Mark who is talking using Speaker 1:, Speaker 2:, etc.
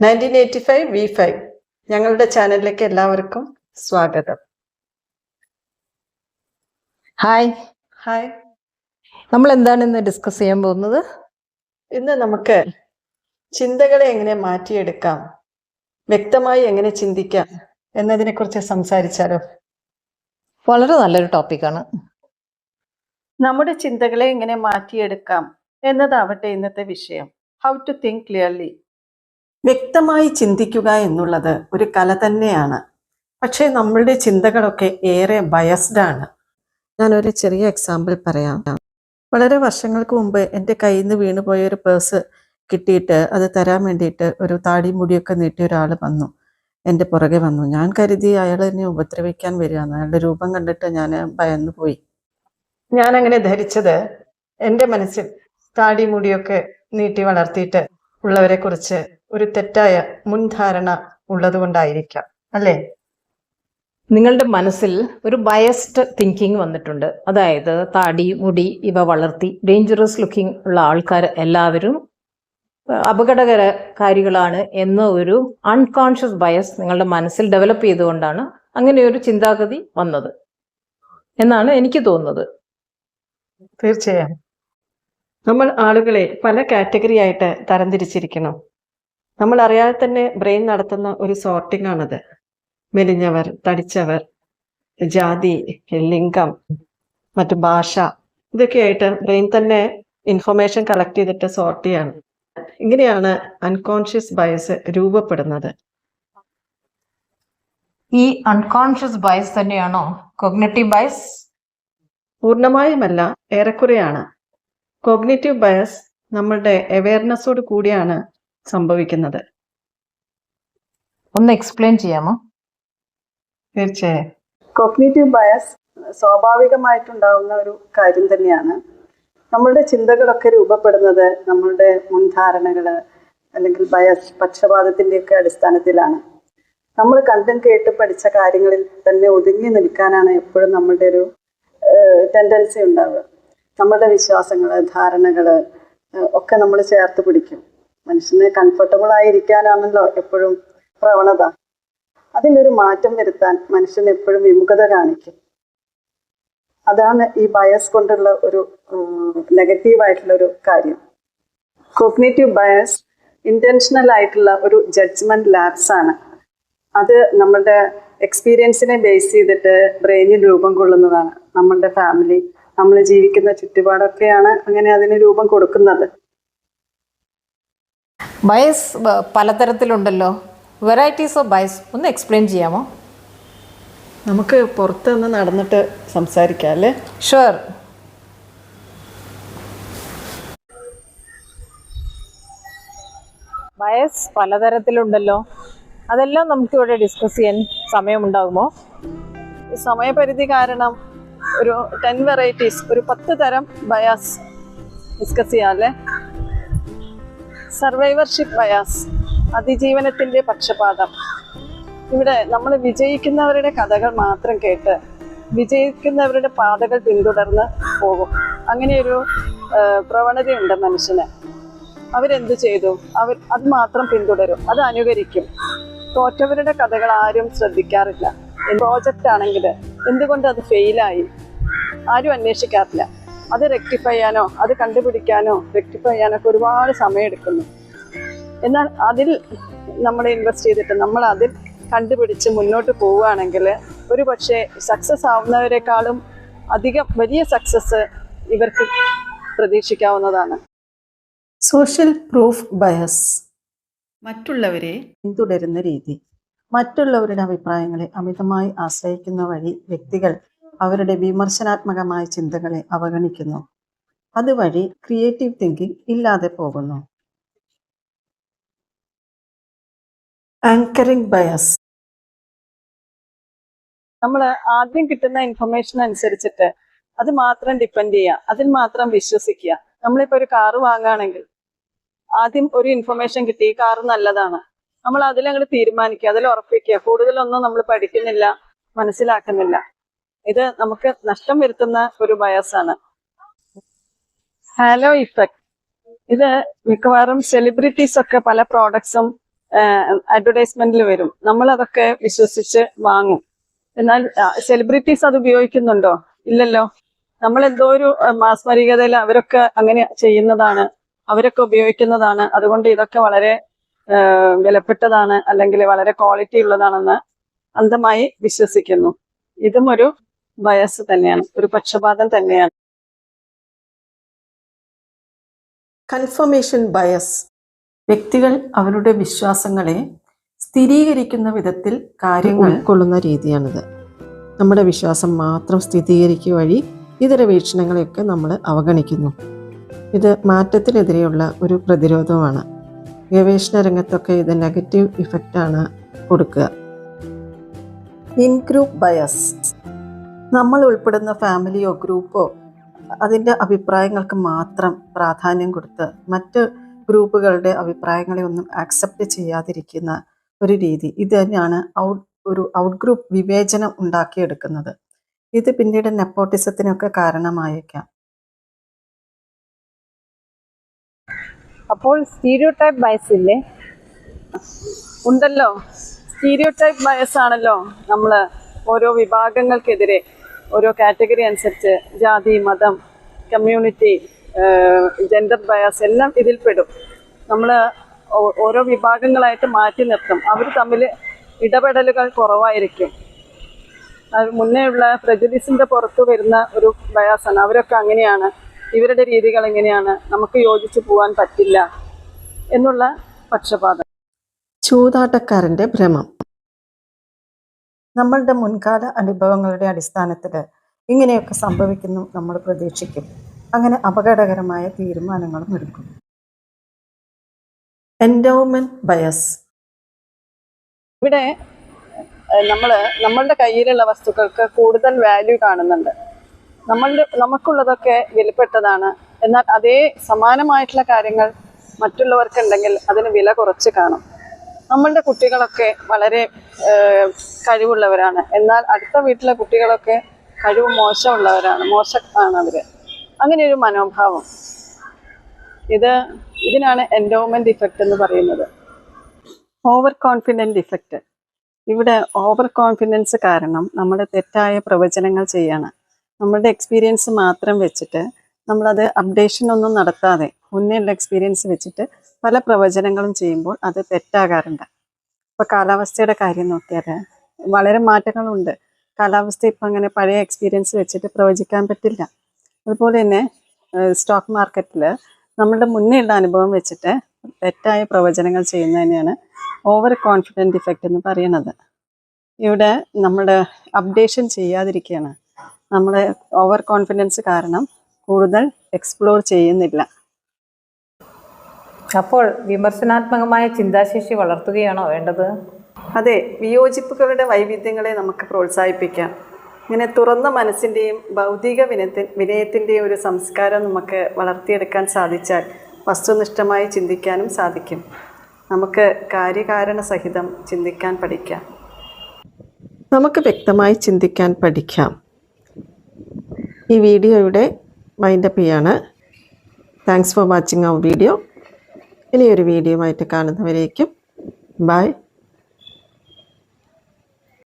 Speaker 1: Nineteen eighty five V five. ഞങ്ങളുടെ ചാനലിലേക്ക് എല്ലാവർക്കും സ്വാഗതം.
Speaker 2: ഹായ്.
Speaker 1: ഹായ്.
Speaker 2: നമ്മൾ എന്താണ് ഇന്ന് ഡിസ്കസ് ചെയ്യാൻ പോകുന്നത്?
Speaker 1: ഇന്ന് നമുക്ക് ചിന്തകളെ എങ്ങനെ മാറ്റിയെടുക്കാം വ്യക്തമായി എങ്ങനെ ചിന്തിക്കാം എന്നതിനെ കുറിച്ച് സംസാരിച്ചാലോ?
Speaker 2: വളരെ നല്ലൊരു ടോപ്പിക്കാണ്.
Speaker 1: നമ്മുടെ ചിന്തകളെ എങ്ങനെ മാറ്റിയെടുക്കാം എന്നതാവട്ടെ ഇന്നത്തെ വിഷയം. ഹൗ ടു തിങ്ക് ക്ലിയർലി വ്യക്തമായി ചിന്തിക്കുക എന്നുള്ളത് ഒരു കല തന്നെയാണ്. പക്ഷേ നമ്മളുടെ ചിന്തകളൊക്കെ ഏറെ ബയസ്ഡ് ആണ്. ഞാനൊരു ചെറിയ എക്സാമ്പിൾ പറയാം. വളരെ വർഷങ്ങൾക്ക് മുമ്പ് എന്റെ കയ്യിൽ നിന്ന് വീണുപോയ ഒരു പേഴ്സ് കിട്ടിയിട്ട് അത് തരാൻ വേണ്ടിയിട്ട് ഒരു താടി മുടിയൊക്കെ നീട്ടിയ ഒരാൾ വന്നു. എന്റെ പുറകെ വന്നു. ഞാൻ കരുതി അയാൾ എന്നെ ഉപദ്രവിക്കാൻ വരികയാണ്. അയാളുടെ രൂപം കണ്ടിട്ട് ഞാൻ ഭയന്നു പോയി. ഞാൻ അങ്ങനെ ധരിച്ചത് എന്റെ മനസ്സിൽ താടി മുടിയൊക്കെ നീട്ടി വളർത്തിയിട്ട് ഉള്ളവരെ കുറിച്ച് ഒരു തെറ്റായ മുൻധാരണ ഉള്ളതുകൊണ്ടായിരിക്കാം അല്ലേ?
Speaker 2: നിങ്ങളുടെ മനസ്സിൽ ഒരു ബയസ്ഡ് തിങ്കിങ് വന്നിട്ടുണ്ട്. അതായത് താടി മുടി ഇവ വളർത്തി ഡേഞ്ചറസ് ലുക്കിംഗ് ഉള്ള ആൾക്കാർ എല്ലാവരും അപകടകരകാരികളാണ് എന്ന ഒരു അൺകോൺഷ്യസ് ബയസ് നിങ്ങളുടെ മനസ്സിൽ ഡെവലപ്പ് ചെയ്തുകൊണ്ടാണ് അങ്ങനെ ഒരു ചിന്താഗതി വന്നത് എന്നാണ് എനിക്ക് തോന്നുന്നത്.
Speaker 1: തീർച്ചയായും. നമ്മൾ ആളുകളെ പല കാറ്റഗറി ആയിട്ട് തരംതിരിച്ചിരിക്കണം നമ്മൾ അറിയാതെ തന്നെ ബ്രെയിൻ നടത്തുന്ന ഒരു സോർട്ടിംഗ് ആണത്. മെലിഞ്ഞവർ തടിച്ചവർ ജാതി ലിംഗം മറ്റു ഭാഷ ഇതൊക്കെയായിട്ട് ബ്രെയിൻ തന്നെ ഇൻഫർമേഷൻ കളക്ട് ചെയ്തിട്ട് സോർട്ട് ചെയ്യാണ്. ഇങ്ങനെയാണ് അൺകോൺഷ്യസ് ബയസ് രൂപപ്പെടുന്നത്.
Speaker 2: ഈ അൺകോൺഷ്യസ് ബയസ് തന്നെയാണോ? കൊഗ്നറ്റീവ് ബയസ്
Speaker 1: പൂർണമായുമല്ല ഏറെക്കുറെയാണ്. കോഗ്നറ്റീവ് ബയസ് നമ്മളുടെ അവയർനെസ്സോട് കൂടിയാണ് സംഭവിക്കുന്നത്.
Speaker 2: ഒന്ന് എക്സ്പ്ലെയിൻ ചെയ്യാമോ?
Speaker 1: തീർച്ചയായും. കോഗ്നേറ്റീവ് ബയസ് സ്വാഭാവികമായിട്ടുണ്ടാവുന്ന ഒരു കാര്യം തന്നെയാണ്. നമ്മളുടെ ചിന്തകളൊക്കെ രൂപപ്പെടുന്നത് നമ്മളുടെ മുൻധാരണകൾ അല്ലെങ്കിൽ ബയസ് പക്ഷപാതത്തിന്റെയൊക്കെ അടിസ്ഥാനത്തിലാണ്. നമ്മൾ കണ്ടും കേട്ട് പഠിച്ച കാര്യങ്ങളിൽ തന്നെ ഒതുങ്ങി നിൽക്കാനാണ് എപ്പോഴും നമ്മളുടെ ഒരു ടെൻഡൻസി ഉണ്ടാവുക. നമ്മുടെ വിശ്വാസങ്ങൾ ധാരണകൾ ഒക്കെ നമ്മൾ ചേർത്ത് പിടിക്കും. മനുഷ്യന് കംഫർട്ടബിൾ ആയിരിക്കാനാണല്ലോ എപ്പോഴും പ്രവണത. അതിലൊരു മാറ്റം വരുത്താൻ മനുഷ്യൻ എപ്പോഴും വിമുഖത കാണിക്കും. അതാണ് ഈ ബയസ് കൊണ്ടുള്ള ഒരു നെഗറ്റീവ് ആയിട്ടുള്ള ഒരു കാര്യം. കോഗ്നേറ്റീവ് ബയസ് ഇന്റൻഷണൽ ആയിട്ടുള്ള ഒരു ജഡ്ജ്മെന്റ് ലാബ്സ് ആണ്. അത് നമ്മളുടെ എക്സ്പീരിയൻസിനെ ബേസ് ചെയ്തിട്ട് ബ്രെയിനിൽ രൂപം കൊള്ളുന്നതാണ്. നമ്മളുടെ ഫാമിലി നമ്മൾ ജീവിക്കുന്ന ചുറ്റുപാടൊക്കെയാണ് അങ്ങനെ അതിന് രൂപം കൊടുക്കുന്നത്.
Speaker 2: ബയസ് പലതരത്തിലുണ്ടല്ലോ. വെറൈറ്റീസ് ഓഫ് ബയസ് ഒന്ന് എക്സ്പ്ലെയിൻ ചെയ്യാമോ?
Speaker 1: നമുക്ക് പുറത്തുനിന്ന് നടന്നിട്ട് സംസാരിക്കാം അല്ലേ?
Speaker 2: ഷുവർ ബയസ് പലതരത്തിലുണ്ടല്ലോ. അതെല്ലാം നമുക്ക് ഇവിടെ ഡിസ്കസ് ചെയ്യാൻ സമയമുണ്ടാകുമോ
Speaker 1: സമയപരിധി കാരണം ഒരു ടെൻ വെറൈറ്റീസ് ഒരു പത്ത് തരം ബയാസ് ഡിസ്കസ് ചെയ്യാം അല്ലേ? സർവൈവർഷിപ്പ് ബയാസ് അതിജീവനത്തിന്റെ പക്ഷപാതം. ഇവിടെ നമ്മൾ വിജയിക്കുന്നവരുടെ കഥകൾ മാത്രം കേട്ട് വിജയിക്കുന്നവരുടെ പാതകൾ പിന്തുടർന്ന് പോകും. അങ്ങനെയൊരു പ്രവണതയുണ്ട് മനുഷ്യന്. അവരെന്ത് ചെയ്തു? അവർ അത് മാത്രം പിന്തുടരും. അത് അനുകരിക്കും. തോറ്റവരുടെ കഥകൾ ആരും ശ്രദ്ധിക്കാറില്ല. പ്രോജക്റ്റ് ആണെങ്കിൽ എന്തുകൊണ്ട് അത് ഫെയിലായി? ആരും അന്വേഷിക്കാറില്ല. അത് റെക്ടിഫൈ ചെയ്യാനോ അത് കണ്ടുപിടിക്കാനോ റെക്ടിഫൈ ചെയ്യാനൊക്കെ ഒരുപാട് സമയമെടുക്കുന്നു എന്നാൽ അതിൽ നമ്മൾ ഇൻവെസ്റ്റ് ചെയ്തിട്ട് നമ്മൾ അതിൽ കണ്ടുപിടിച്ച് മുന്നോട്ട് പോവുകയാണെങ്കിൽ ഒരു പക്ഷേ സക്സസ് ആവുന്നവരെക്കാളും അധികം വലിയ സക്സസ് ഇവർക്ക് പ്രതീക്ഷിക്കാവുന്നതാണ്. സോഷ്യൽ പ്രൂഫ് ബയസ് മറ്റുള്ളവരെ പിന്തുടരുന്ന രീതി. മറ്റുള്ളവരുടെ അഭിപ്രായങ്ങളെ അമിതമായി ആശ്രയിക്കുന്ന വഴി വ്യക്തികൾ അവരുടെ വിമർശനാത്മകമായ ചിന്തകളെ അവഗണിക്കുന്നു. അതുവഴി ക്രിയേറ്റീവ് തിങ്കിങ് ഇല്ലാതെ പോകുന്നു. ആങ്കറിംഗ് ബയസ് നമ്മൾ ആദ്യം കിട്ടുന്ന ഇൻഫർമേഷൻ അനുസരിച്ചിട്ട് അത് മാത്രം ഡിപ്പെൻഡ് ചെയ്യുക അതിൽ മാത്രം വിശ്വസിക്കുക. നമ്മളിപ്പോൾ ഒരു കാറ് വാങ്ങുകയാണെങ്കിൽ ആദ്യം ഒരു ഇൻഫർമേഷൻ കിട്ടി ഈ കാറ് നല്ലതാണ്. നമ്മൾ അതിലങ്ങോട്ട് തീരുമാനിക്കുക അതിൽ ഉറപ്പിക്കുക. കൂടുതലൊന്നും നമ്മൾ പഠിക്കുന്നില്ല മനസ്സിലാക്കുന്നില്ല. ഇത് നമുക്ക് നഷ്ടം വരുത്തുന്ന ഒരു ബയസാണ് ഹാലോ ഇഫക്ട് ഇത് മിക്കവാറും സെലിബ്രിറ്റീസ് ഒക്കെ പല പ്രോഡക്ട്സും അഡ്വർടൈസ്മെന്റിൽ വരും. നമ്മൾ അതൊക്കെ വിശ്വസിച്ച് വാങ്ങും. എന്നാൽ സെലിബ്രിറ്റീസ് അത് ഉപയോഗിക്കുന്നുണ്ടോ? ഇല്ലല്ലോ. നമ്മൾ എന്തോ ഒരു മാസ്മരികതയിൽ അവരൊക്കെ അങ്ങനെ ചെയ്യുന്നതാണ്. അവരൊക്കെ ഉപയോഗിക്കുന്നതാണ്. അതുകൊണ്ട് ഇതൊക്കെ വളരെ വിലപ്പെട്ടതാണ്. അല്ലെങ്കിൽ വളരെ ക്വാളിറ്റി ഉള്ളതാണെന്ന് അന്ധമായി വിശ്വസിക്കുന്നു. ഇതും ഒരു ബയസ് തന്നെയാണ് ഒരു പക്ഷപാതം തന്നെയാണ്.
Speaker 3: Confirmation bias. വ്യക്തികൾ അവരുടെ വിശ്വാസങ്ങളെ സ്ഥിരീകരിക്കുന്ന വിധത്തിൽ കാര്യങ്ങൾ ഉൾക്കൊള്ളുന്ന രീതിയാണിത്. നമ്മുടെ വിശ്വാസം മാത്രം സ്ഥിരീകരിക്കുക വഴി ഇതര വീക്ഷണങ്ങളെയൊക്കെ നമ്മൾ അവഗണിക്കുന്നു. ഇത് മാറ്റത്തിനെതിരെയുള്ള ഒരു പ്രതിരോധമാണ്. ഗവേഷണ രംഗത്തൊക്കെ ഇത് നെഗറ്റീവ് ഇഫക്റ്റാണ് കൊടുക്കുക. In group bias. നമ്മൾ ഉൾപ്പെടുന്ന ഫാമിലിയോ ഗ്രൂപ്പോ അതിന്റെ അഭിപ്രായങ്ങൾക്ക് മാത്രം പ്രാധാന്യം കൊടുത്ത് മറ്റ് ഗ്രൂപ്പുകളുടെ അഭിപ്രായങ്ങളെ ഒന്നും ആക്സെപ്റ്റ് ചെയ്യാതിരിക്കുന്ന ഒരു രീതി. ഇത് തന്നെയാണ് ഔട്ട് ഒരു ഔട്ട് ഗ്രൂപ്പ് വിവേചനം ഉണ്ടാക്കിയെടുക്കുന്നത്. ഇത് പിന്നീട് നെപ്പോട്ടിസത്തിനൊക്കെ കാരണമായേക്കാം.
Speaker 1: അപ്പോൾ സ്റ്റീരിയോ ടൈപ്പ് ബയസ് ഇല്ലേ? ഉണ്ടല്ലോ. സ്റ്റീരിയോ ടൈപ്പ് ബയസ് ആണല്ലോ നമ്മൾ ഓരോ വിഭാഗങ്ങൾക്കെതിരെ ഓരോ കാറ്റഗറി അനുസരിച്ച് ജാതി മതം കമ്മ്യൂണിറ്റി ജെൻഡർ ബയാസ് എല്ലാം ഇതിൽപ്പെടും. നമ്മൾ ഓരോ വിഭാഗങ്ങളായിട്ട് മാറ്റി നിർത്തും. അവർ തമ്മിൽ ഇടപെടലുകൾ കുറവായിരിക്കും. മുന്നേയുള്ള പ്രജുഡിസിന്റെ പുറത്ത് വരുന്ന ഒരു ബയാസാണ് അവരൊക്കെ അങ്ങനെയാണ്. ഇവരുടെ രീതികൾ എങ്ങനെയാണ്? നമുക്ക് യോജിച്ചു പോകാൻ പറ്റില്ല എന്നുള്ള പക്ഷപാതം.
Speaker 3: ചൂതാട്ടക്കാരന്റെ ഭ്രമം. നമ്മളുടെ മുൻകാല അനുഭവങ്ങളുടെ അടിസ്ഥാനത്തിൽ ഇങ്ങനെയൊക്കെ സംഭവിക്കുന്നു നമ്മൾ പ്രതീക്ഷിക്കും. അങ്ങനെ അപകടകരമായ തീരുമാനങ്ങളും എടുക്കും. എൻഡോമെന്റ് ബയസ്
Speaker 1: ഇവിടെ നമ്മൾ നമ്മളുടെ കയ്യിലുള്ള വസ്തുക്കൾക്ക് കൂടുതൽ വാല്യൂ കാണുന്നുണ്ട്. നമ്മളുടെ നമുക്കുള്ളതൊക്കെ വിലപ്പെട്ടതാണ്. എന്നാൽ അതേ സമാനമായിട്ടുള്ള കാര്യങ്ങൾ മറ്റുള്ളവർക്കുണ്ടെങ്കിൽ അതിന് വില കുറച്ച് കാണും. നമ്മളുടെ കുട്ടികളൊക്കെ വളരെ കഴിവുള്ളവരാണ്. എന്നാൽ അടുത്ത വീട്ടിലെ കുട്ടികളൊക്കെ കഴിവ് മോശമുള്ളവരാണ് മോശമാണ് അവർ അങ്ങനെ ഒരു മനോഭാവം. ഇത് ഇതിനാണ് എൻഡോമെന്റ് ഇഫക്റ്റ് എന്ന് പറയുന്നത്. ഓവർ കോൺഫിഡന്റ് ഇഫക്റ്റ് ഇവിടെ ഓവർ കോൺഫിഡൻസ് കാരണം നമ്മൾ തെറ്റായ പ്രവചനങ്ങൾ ചെയ്യാണ്. നമ്മളുടെ എക്സ്പീരിയൻസ് മാത്രം വെച്ചിട്ട് നമ്മളത് അപ്ഡേഷൻ ഒന്നും നടത്താതെ മുന്നേയുള്ള എക്സ്പീരിയൻസ് വെച്ചിട്ട് പല പ്രവചനങ്ങളും ചെയ്യുമ്പോൾ അത് തെറ്റാകാറുണ്ട്. ഇപ്പോൾ കാലാവസ്ഥയുടെ കാര്യം നോക്കിയാൽ വളരെ മാറ്റങ്ങളുണ്ട്. കാലാവസ്ഥ ഇപ്പം അങ്ങനെ പഴയ എക്സ്പീരിയൻസ് വെച്ചിട്ട് പ്രവചിക്കാൻ പറ്റില്ല. അതുപോലെ തന്നെ സ്റ്റോക്ക് മാർക്കറ്റിൽ നമ്മളുടെ മുന്നേ ഉള്ള അനുഭവം വെച്ചിട്ട് തെറ്റായ പ്രവചനങ്ങൾ ചെയ്യുന്നതിനെയാണ് ഓവർ കോൺഫിഡന്റ് ഇഫക്റ്റ് എന്ന് പറയുന്നത്. ഇവിടെ നമ്മൾ അപ്ഡേഷൻ ചെയ്യാതിരിക്കുകയാണ്. നമ്മൾ ഓവർ കോൺഫിഡൻസ് കാരണം കൂടുതൽ എക്സ്പ്ലോർ ചെയ്യുന്നില്ല.
Speaker 2: അപ്പോൾ വിമർശനാത്മകമായ ചിന്താശേഷി വളർത്തുകയാണോ വേണ്ടത്?
Speaker 1: അതെ വിയോജിപ്പുകളുടെ വൈവിധ്യങ്ങളെ നമുക്ക് പ്രോത്സാഹിപ്പിക്കാം. ഇങ്ങനെ തുറന്ന മനസ്സിന്റെയും ഭൗതിക വിനയത്തി വിനയത്തിന്റെയും ഒരു സംസ്കാരം നമുക്ക് വളർത്തിയെടുക്കാൻ സാധിച്ചാൽ വസ്തുനിഷ്ഠമായി ചിന്തിക്കാനും സാധിക്കും. നമുക്ക് കാര്യകാരണ സഹിതം ചിന്തിക്കാൻ പഠിക്കാം.
Speaker 3: നമുക്ക് വ്യക്തമായി ചിന്തിക്കാൻ പഠിക്കാം. ഈ വീഡിയോയുടെ മൈൻഡപ്പ് ചെയ്യാണ് thanks for watching our video ഇനിയൊരു വീഡിയോ ആയിട്ട് കാണുന്നവരേക്കും. ബൈ